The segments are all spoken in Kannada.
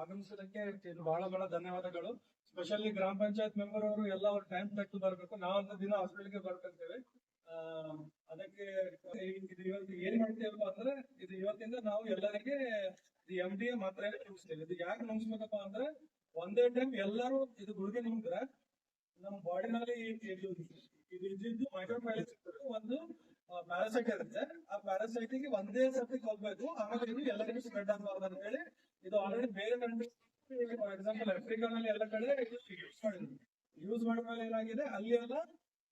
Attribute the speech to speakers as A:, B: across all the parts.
A: ಆಗಮಿಸೋದಕ್ಕೆ ಬಹಳ ಬಹಳ ಧನ್ಯವಾದಗಳು. ಸ್ಪೆಷಲಿ ಗ್ರಾಮ ಪಂಚಾಯತ್ ಮೆಂಬರ್ ಅವರು ಎಲ್ಲ ಅವ್ರ ಟೈಮ್ ತೆಗೆದು ಬರ್ಬೇಕು. ಒಂದು ದಿನ ಹಾಸ್ಪಿಟಲ್ಗೆ ಬರ್ಕೊಂತೇವೆ ಅದಕ್ಕೆ ಇದು ಇವತ್ತು ಏನ್ ಮಾಡ್ತೇವಪ್ಪ ಅಂದ್ರೆ, ಇದು ಇವತ್ತಿಂದ ನಾವು ಎಲ್ಲರಿಗೆ ಎಂ ಡಿ ಎ ಮಾತ್ರ ಇದು ಯಾಕೆ ನುಂಗಿಸ್ಬೇಕಪ್ಪ ಅಂದ್ರೆ ಒಂದೇ ಟೈಮ್ ಎಲ್ಲರೂ ಇದು ಗುಳಿಗೆ ನುಂಗಿದ್ರೆ ನಮ್ಮ ಬಾಡಿನಲ್ಲಿ ಇದು ಇದು ಮೈಕ್ರೋ ಒಂದು ಪ್ಯಾರಾಸೈಟ್ ಇರುತ್ತೆ. ಆ ಪ್ಯಾರಾಸೈಟ್ಗೆ ಒಂದೇ ಸರ್ತಿ ಹೋಗ್ಬೇಕು. ಆಮೇಲೆ ಇದು ಎಲ್ಲರಿಗೂ ಸ್ಪ್ರೆಡ್ ಆಗಬಾರ್ದು ಅಂತ ಹೇಳಿ ಇದು ಆಲ್ರೆಡಿ ಬೇರೆ ಕಂಟ್ರಿ ಫಾರ್ ಎಕ್ಸಾಂಪಲ್ ಆಫ್ರಿಕಾನಲ್ಲಿ ಎಲ್ಲ ಕಡೆ ಯೂಸ್ ಮಾಡಿದ್ರು ಯೂಸ್ ಮಾಡಿದ್ಮೇಲೆ ಏನಾಗಿದೆ? ಅಲ್ಲಿ ಎಲ್ಲ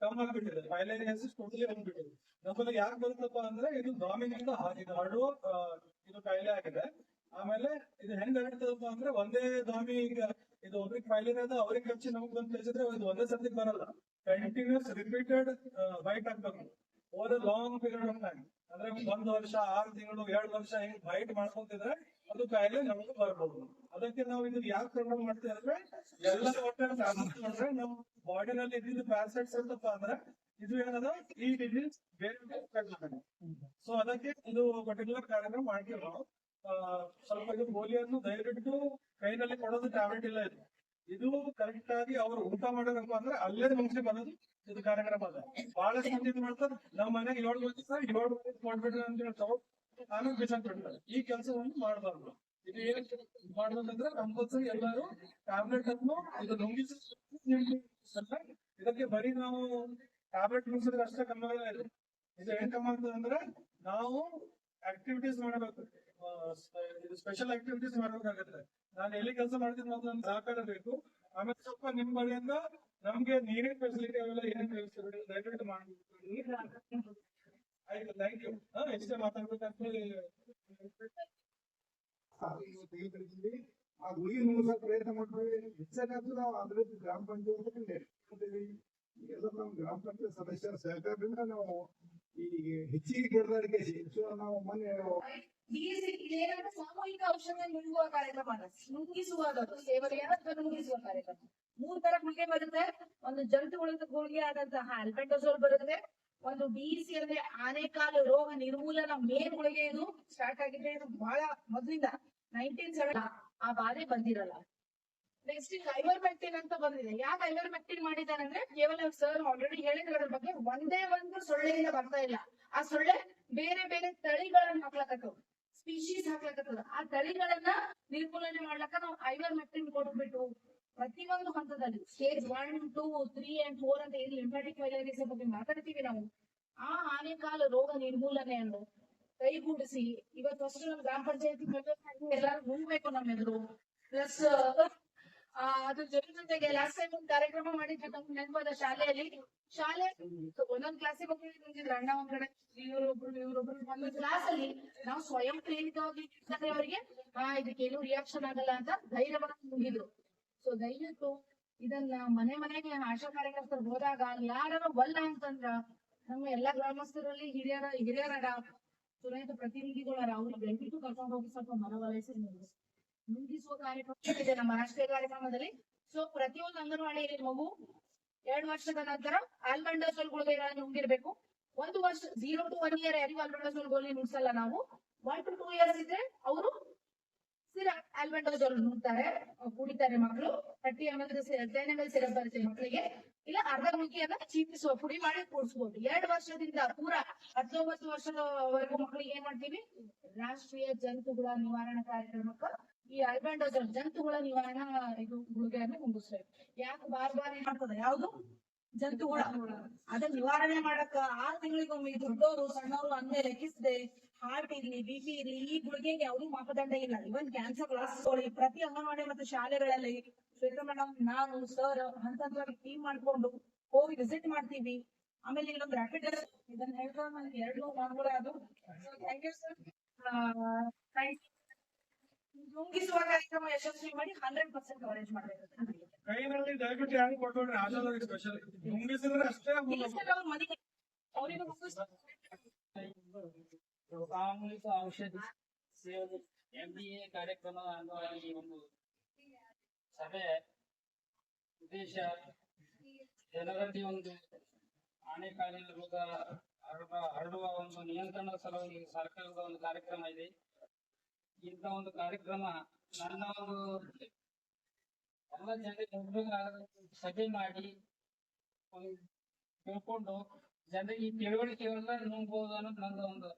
A: ಕಮ್ ಆಗ್ಬಿಟ್ಟಿದೆ. ಫೈಲೇರಿಯಾಸಿಸ್ ಟೋಟಲಿ ಹೋಗ್ಬಿಟ್ಟಿದೆ. ನಮ್ಮಲ್ಲಿ ಯಾಕೆ ಬರುತ್ತಪ್ಪ ಅಂದ್ರೆ ಇದು ಡಾಮಿನಿಂದ ಇದು ಹರಡುವ ಇದು ಕಾಯಿಲೆ ಆಗಿದೆ. ಆಮೇಲೆ ಇದು ಹೆಂಗ್ ಹರಡ್ತದಪ್ಪ ಅಂದ್ರೆ ಒಂದೇ ದಾಮಿ ಈಗ ಇದು ಒಬ್ರಿಗೆ ಫೈಲಿನ ಅದ ಅವ್ರಿಗೆ ಹಚ್ಚಿ ನಮಗ್ ಬಂದ್ ಕಳಿಸಿದ್ರೆ ಇದು ಒಂದೇ ಸರ್ತಿ ಬರಲ್ಲ. ಕಂಟಿನ್ಯೂಸ್ ರಿಪೀಟೆಡ್ ಬೈಟ್ ಆಗ್ಬೇಕು. ಓದ ಲಾಂಗ್ ಪೀರಿಯಡ್ ಆಫ್ ಟೈಮ್ ಅಂದ್ರೆ ಒಂದ್ ವರ್ಷ, ಆರು ತಿಂಗಳು ಎರಡ್ ವರ್ಷ ಹಿಂಗ್ ಬೈಟ್ ಮಾಡ್ಕೊಂತಿದ್ರೆ ಅದು ಕಾಯಿಲೆ ನಮಗೂ ಬರ್ಬೋದು. ಅದಕ್ಕೆ ನಾವು ಇದು ಯಾಕೆ ಕಂಟ್ರೋಲ್ ಮಾಡ್ತೀವಿ ಅಂದ್ರೆ ಎಲ್ಲ ಒಟ್ಟೆ ಮಾಡ್ರೆ ನಮ್ ಬಾಡಿನಲ್ಲಿ ಇದ್ದಿದ್ದು ಪ್ಯಾಸೆಟ್ಸ್ ಇರ್ತಪ್ಪ ಅಂದ್ರೆ ಇದು ಏನದ? ಈ ಡಿಸೀಸ್ ಬೇರೆ ಸೊ ಅದಕ್ಕೆ ಇದು ಪರ್ಟಿಕ್ಯುಲರ್ ಕಾರ್ಯಕ್ರಮ ಮಾಡ್ತೀವಿ ಸ್ವಲ್ಪ ಇದು ಗೋಲಿಯನ್ನು ದಯವಿಟ್ಟು ಕೈನಲ್ಲಿ ಕೊಡೋದು ಟ್ಯಾಬ್ಲೆಟ್ ಇಲ್ಲ ಇದು. ಇದು ಕರೆಕ್ಟ್ ಆಗಿ ಅವರು ಊಟ ಮಾಡೋದಪ್ಪ ಅಂದ್ರೆ ಅಲ್ಲೇ ಮುಂಚೆ ಬರೋದು ಇದು ಕಾರ್ಯಕ್ರಮ ಅದ ಬಹಳಷ್ಟು ಮಂದಿ ಇದು ಮಾಡ್ತಾರೆ. ನಮ್ಮ ಮನೆಗೆ ಏಳು ಮಂದಿ ಸರ್ ಏಳು ಮಂದಿ ಮಾಡ್ಬಿಡ್ರಿ ಅಂತ ಹೇಳ್ತಾವ ನಾನು ಆಮೇಲೆ ಬಿಸಾಕ್ ಈ ಕೆಲಸವನ್ನು ಮಾಡಬಾರ್ದು. ಇದು ಏನ್ ಮಾಡ್ಬೇಕಂದ್ರೆ ಕಂಪಲ್ಸರಿ ಎಲ್ಲರೂ ಟ್ಯಾಬ್ಲೆಟ್ ಅನ್ನು ಇದು ನುಂಗಿಸಿ ಇದಕ್ಕೆ ಬರೀ ನಾವು ಟ್ಯಾಬ್ಲೆಟ್ ನುಂಗಿಸಿದ್ರೆ ಅಷ್ಟೇ ಕಮ್ಮಿ ಆಗಲ್ಲ ಇದು ಏನ್ ಕಮ್ಮಿ ಆಗ್ತದೆ ಅಂದ್ರೆ ನಾವು ಆಕ್ಟಿವಿಟೀಸ್ ಮಾಡಬೇಕು. ಸ್ಪೆಷಲ್ ಆಕ್ಟಿವಿಟೀಸ್ ಮಾಡಬೇಕಾಗತ್ತೆ. ನಾನು ಎಲ್ಲಿ ಕೆಲಸ ಮಾಡ್ತೀನಿ ಮೊದಲು ನಾನು ಬೇಕು. ಆಮೇಲೆ ಸ್ವಲ್ಪ ನಿಮ್ ಬಳಿಯಿಂದ ನಮ್ಗೆ ನೀರಿನ ಫೆಸಿಲಿಟಿ ಅವೆಲ್ಲ ಏನ್ ವ್ಯವಸ್ಥೆ ಇದೆ, ದಯವಿಟ್ಟು ಮಾಡಿ. ಆಯ್ತು ಥ್ಯಾಂಕ್ ಯು ಹಾ ಇಷ್ಟೇ ಮಾತಾಡ್ಬೇಕಂತ
B: ಆ, ಗುರಿ ನುಂಗಿಸೋ ಪ್ರಯತ್ನ ಮಾಡ್ತೀವಿ. ಹೆಚ್ಚಾಗಿ ನಾವು ಅಭಿವೃದ್ಧಿ ಗ್ರಾಮ ಪಂಚಾಯತ್ ಎಲ್ಲ ನಮ್ಮ ಗ್ರಾಮ ಪಂಚಾಯತ್ ಸದಸ್ಯರ ಸಹಕಾರದಿಂದ ನಾವು ಈ ಹೆಚ್ಚಿಗೆ ಕೆಡದಾಡಿಕೆ ಸೊ ನಾವು ಮೊನ್ನೆ
C: ಸಾಮೂಹಿಕ ಔಷಧ ನುಂಗುವ ಕಾರ್ಯಕ್ರಮ ಅಲ್ಲ. ನುಂಗಿಸುವುದು ಸೇವನೆಯ ನುಂಗಿಸುವ ಕಾರ್ಯಕ್ರಮ. ಮೂರ್ ತರ ಗುಳಿಗೆ ಬರುತ್ತೆ. ಒಂದು ಜಂತು ಹುಳದ ಗುಳಿಗೆ ಆದಂತಹ ಅಲ್ಬೆಂಡೋಸೋಲ್ ಬರುತ್ತೆ. ಒಂದು ಬಿಇಸಿ ಅಂದ್ರೆ ಆನೆಕಾಲು ರೋಗ ನಿರ್ಮೂಲನ ಮೇನ್ ಗುಳಿಗೆ ಇದು. ಸ್ಟಾರ್ಟ್ ಆಗಿದೆ ಇದು ಬಹಳ ಮೊದಲಿಂದ. ನೈನ್ಟೀನ್ ಸೆವೆನ್ ಆ ಬಾಧೆ ಬಂದಿರಲ್ಲ. ನೆಕ್ಸ್ಟ್ ಐವರ್ಮೆಕ್ಟಿನ್ ಅಂತ ಬಂದಿದೆ. ಯಾಕೆ ಐವರ್ಮೆಕ್ಟಿನ್ ಮಾಡಿದ್ದಾನೆ ಅಂದ್ರೆ ಕೇವಲ ಸರ್ ಆಲ್ರೆಡಿ ಹೇಳಿದ್ರ ಅದ್ರ ಬಗ್ಗೆ ಒಂದೇ ಒಂದು ಸೊಳ್ಳೆಯಿಂದ ಬರ್ತಾ ಇಲ್ಲ. ಆ ಸೊಳ್ಳೆ ಬೇರೆ ಬೇರೆ ತಳಿಗಳನ್ನ ಹಾಕ್ಲಕತ್ತವ ಸ್ಪೀಶೀಸ್ ಹಾಕ್ಲಕತ್ತದ. ಆ ತಳಿಗಳನ್ನ ನಿರ್ಮೂಲನೆ ಮಾಡ್ಲಕ್ಕ ನಾವು ಐವರ್ಮೆಕ್ಟಿನ್ ಕೊಟ್ಬಿಟ್ಟು ಪ್ರತಿಯೊಂದು ಹಂತದಲ್ಲಿ stage one two three and four ಅಂತ ಏನು ಲಿಂಫಾಟಿಕ್ ವೈರಸ್ ಬಗ್ಗೆ ಮಾತಾಡ್ತೀವಿ ನಾವು. ಆ ಆನೆಕಾಲ ರೋಗ ನಿರ್ಮೂಲನೆಯನ್ನು ಕೈಗೂಡಿಸಿ, ಇವತ್ತು ಅಷ್ಟು ನಮ್ಮ ಗ್ರಾಮ ಪಂಚಾಯತಿ ಎಲ್ಲರೂ ಹೋಗ್ಬೇಕು ನಮ್ಮ ಎದುರು ಪ್ಲಸ್ ಅದ್ರ ಜೊತೆ ಜೊತೆಗೆ ಲಾಸ್ಟ್ ಟೈಮ್ ಒಂದು ಕಾರ್ಯಕ್ರಮ ಮಾಡಿದ್ವಿ ನಮ್ಗೆ ನೆನಪದ ಶಾಲೆಯಲ್ಲಿ. ಶಾಲೆ ಒಂದೊಂದ್ ಕ್ಲಾಸಿಗೆ ಒಬ್ಬರು ನಿಂತಿದ್ರು ಅಣ್ಣ ಒಂದ್ ಕಡೆ, ಇವ್ರೊಬ್ರು ಇವ್ರೊಬ್ರು. ಒಂದು ಕ್ಲಾಸ್ ಅಲ್ಲಿ ನಾವು ಸ್ವಯಂ ಪ್ರೇರಿತವಾಗಿ ಅವ್ರಿಗೆ, ಆ ಏನು ರಿಯಾಕ್ಷನ್ ಆಗಲ್ಲ ಅಂತ ಧೈರ್ಯವಾಗಿ ಮುಗಿದ್ರು ಸೊ ದಯವಿಟ್ಟು ಇದನ್ನ ಮನೆ ಮನೆಗೆ ಆಶಾ ಕಾರ್ಯಕರ್ತರು ಹೋದಾಗ ಯಾರು ಬಲ್ಲ ಅಂತಂದ್ರ ನಮ್ಮ ಎಲ್ಲಾ ಗ್ರಾಮಸ್ಥರಲ್ಲಿ ಹಿರಿಯರ ಹಿರಿಯರ ಚುನಾಯಿತ ಪ್ರತಿನಿಧಿಗಳರ ಅವ್ರಿಗೆ ದಯವಿಟ್ಟು ಕರ್ಕೊಂಡು ಹೋಗಿ ಸ್ವಲ್ಪ ಮನವೊಲಿಸಿ ನುಂಗಿಸುವ ಕಾರ್ಯಕ್ರಮ ಇದೆ ನಮ್ಮ ರಾಷ್ಟ್ರೀಯ ಕಾರ್ಯಕ್ರಮದಲ್ಲಿ. ಸೊ ಪ್ರತಿಯೊಂದು ಅಂಗನವಾಡಿಯಲ್ಲಿ ಮಗು ಎರಡು ವರ್ಷದ ನಂತರ ಆಲ್ಬಂಡಸೋಲ್ ಗುಳಿಗೆಗಳನ್ನು ನುಂಗಿರ್ಬೇಕು. ಒಂದು ವರ್ಷ ಜೀರೋ ಟು ಒನ್ ಇಯರ್ ಯಾರಿಗೂ ಆಲ್ಬಂಡಸೋಲ್ ಗೋಲಿ ನುಡ್ಸಲ್ಲ ನಾವು. ಒನ್ ಟು ಟೂ ಇಯರ್ಸ್ ಇದ್ರೆ ಅವರು ಸಿರಪ್ ಆಲ್ಬಂಡೋಸೋಲ್ ನುಡ್ತಾರೆ ಕುಡಿತಾರೆ ಮಕ್ಕಳು thirty M L ten M syrup ಬರುತ್ತೆ ಮಕ್ಕಳಿಗೆ ಇಲ್ಲ ಅರ್ಧ ಮುಖಿಯನ್ನ ಚೀಪಿಸುವ ಪುಡಿ ಮಾಡಿ ಕೂಡಿಸ್ಬೋದು. ಎರಡು ವರ್ಷದಿಂದ ಪೂರ ಹತ್ತೊಂಬತ್ತು ವರ್ಷದವರೆಗೂ ಮಕ್ಕಳಿಗೆ ಏನ್ ಮಾಡ್ತೀವಿ? ರಾಷ್ಟ್ರೀಯ ಜಂತುಗಳ ನಿವಾರಣಾ ಕಾರ್ಯಕ್ರಮಕ್ಕ ಈ ಅಲ್ಬೆಂಡೋಸಲ್ ಜಂತುಗಳ ನಿವಾರಣಾ ಇದು ಗುಳಿಗೆಯನ್ನು ಮುಗಿಸ್ಬೇಕು ಯಾಕೆ ಬಾರ್ ಬಾರ್ ಏನ್ ಮಾಡ್ತದೆ? ಯಾವ್ದು? ಜಂತುಗಳ. ಅದನ್ನ ನಿವಾರಣೆ ಮಾಡಕ್ಕ ಆರ್ ತಿಂಗಳಿಗೊಮ್ಮೆ ದುಡ್ಡೋರು ದೊಡ್ಡವರು ಸಣ್ಣವರು ಅಂದೇ ಲೆಕ್ಕಿಸದೆ ಹಾರ್ಟ್ ಇರ್ಲಿ, ಬಿ ಪಿ ಇರ್ಲಿ, ಈ ಗುಳಿಗೆಗೆ ಯಾವ್ದು ಮಾಪದಂಡ ಇಲ್ಲ. ಇವನ್ ಕ್ಯಾನ್ಸರ್ ಕ್ಲಾಸ್ಗಳು ಪ್ರತಿ ಅಂಗನವಾಡಿ ಮತ್ತು ಶಾಲೆಗಳಲ್ಲಿ ಶ್ವೇತಾ ಮೇಡಮ್ ನಾನು ಸರ್ ಹಂತವಾಗಿ ಟೀಮ್ ಮಾಡ್ಕೊಂಡು ಹೋಗಿ ವಿಸಿಟ್ ಮಾಡ್ತೀವಿ. ಆಮೇಲೆ ಇಲ್ಲೊಂದು ರ್ಯಾಪಿಡ್ ಇದನ್ನ ಹೇಳ್ತಾ ನನಗೆ ಎರಡು ಮಾಡ್ಬೋದೇ ಅದು. ಥ್ಯಾಂಕ್ ಯು ಸರ್ ನುಂಗಿಸುವ ಕಾರ್ಯಕ್ರಮ ಯಶಸ್ವಿ ಮಾಡಿ ಹಂಡ್ರೆಡ್ ಪರ್ಸೆಂಟ್ ಕವರೇಜ್ ಮಾಡ್ಬೇಕು
A: ಕೈನಲ್ಲಿ ದಯವಿಟ್ಟು ಹೆಂಗ್ ಕೊಟ್ಟೋಡ್ರಿ ಆಶಾದವ್ರಿಗೆ ಸ್ಪೆಷಲ್ ನುಂಗಿಸಿದ್ರೆ ಅಷ್ಟೇ
C: ಅವ್ರ ಮನೆಗೆ ಅವ್ರಿಗೆ
D: ಸಾಮೂಹಿಕ ಔಷಧಿ ಸೇವನೆ ಎಂಬಿಎ ಕಾರ್ಯಕ್ರಮದ ಅಂಗವಾಗಿ ಒಂದು ಸಭೆ ಉದ್ದೇಶ ಜನರಲ್ಲಿ ಒಂದು ಆನೆಕಾಲಿನ ರೋಗ ಹರಡುವ ಹರಡುವ ಒಂದು ನಿಯಂತ್ರಣ ಸಲುವಾಗಿ ಸರ್ಕಾರದ ಒಂದು ಕಾರ್ಯಕ್ರಮ ಇದೆ. ಇಂಥ ಒಂದು ಕಾರ್ಯಕ್ರಮ ನನ್ನ ಒಂದು ಎಲ್ಲ ಜನರಿಗೆ ಸಭೆ ಮಾಡಿ ತಿಳ್ಕೊಂಡು ಜನರಿಗೆ ಈ ತಿಳುವಳಿಕೆ ಎಲ್ಲ ನುಂಗ್ಬೋದು ಅನ್ನೋದು ನಂದು ಒಂದು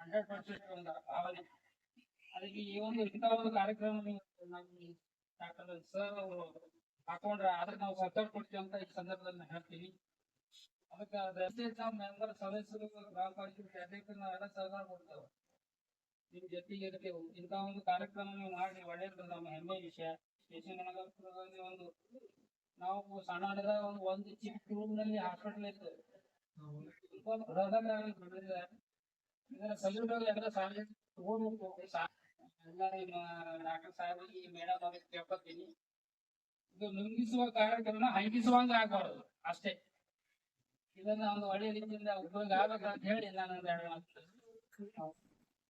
D: ಹಂಡ್ರೆಡ್ ಪರ್ಸೆಂಟ್ ಒಂದು ಭಾವನೆ. ಅದಕ್ಕೆ ಈ ಒಂದು ಇಂಥ ಒಂದು ಕಾರ್ಯಕ್ರಮ ಡಾಕ್ಟರ್ ಸರ್ ಅವರು ಹಾಕೊಂಡ್ರೆ ಅದಕ್ಕೆ ನಾವು ಸಪೋರ್ಟ್ ಕೊಡ್ತೀವಿ ಅಂತ ಈ ಸಂದರ್ಭದಲ್ಲಿ ಹೇಳ್ತೀನಿ. ಅದಕ್ಕೆ ಮೆಂಬರ್ ಸದಸ್ಯರು, ಗ್ರಾಮ ಪಂಚಾಯತ್ ಅಧ್ಯಕ್ಷರು ನಾವೆಲ್ಲ ಸಹಕಾರ ಕೊಡ್ತೇವೆ ನಿಮ್ ಜೊತೆಗೆ ಇರ್ತೇವೆ ಇಂಥ ಒಂದು ಕಾರ್ಯಕ್ರಮ ನೀವು ಮಾಡಿ ಒಳ್ಳೇದು ನಮ್ಮ ಹೆಮ್ಮೆ ವಿಷಯ. ಸ್ಟೇಷನ್ ನಗರದಲ್ಲಿ ಒಂದು ನಾವು ಸಣ್ಣ ಒಂದು ಒಂದು ಚಿಕ್ಕ ರೂಮ್ನಲ್ಲಿ ಹಾಸ್ಪಿಟಲ್ ಇತ್ತು. ಇದರ ಸಲ್ಯೂಟ್ ಎಲ್ಲ ಎಲ್ಲ ನಿಮ್ಮ ಡಾಕ್ಟರ್ ಸಾಹೇಬರಿಗೆ ಮೇಡಮ್ ಅವ್ರಿಗೆ ಕೇಳ್ಕೊತೀನಿ. ಇದು ನುಂಗಿಸುವ ಕಾರ್ಯಕ್ರಮ ಹಂಗಿಸುವಂಗ ಆಗ್ಬಾರ್ದು ಅಷ್ಟೇ. ಇದನ್ನ ಒಂದು ಒಳ್ಳೆ ರೀತಿಯಿಂದ ಉಪಯೋಗ ಆಗ್ಬೇಕಂತ ಹೇಳಿ ನಾನು ಎರಡು ಮಾತು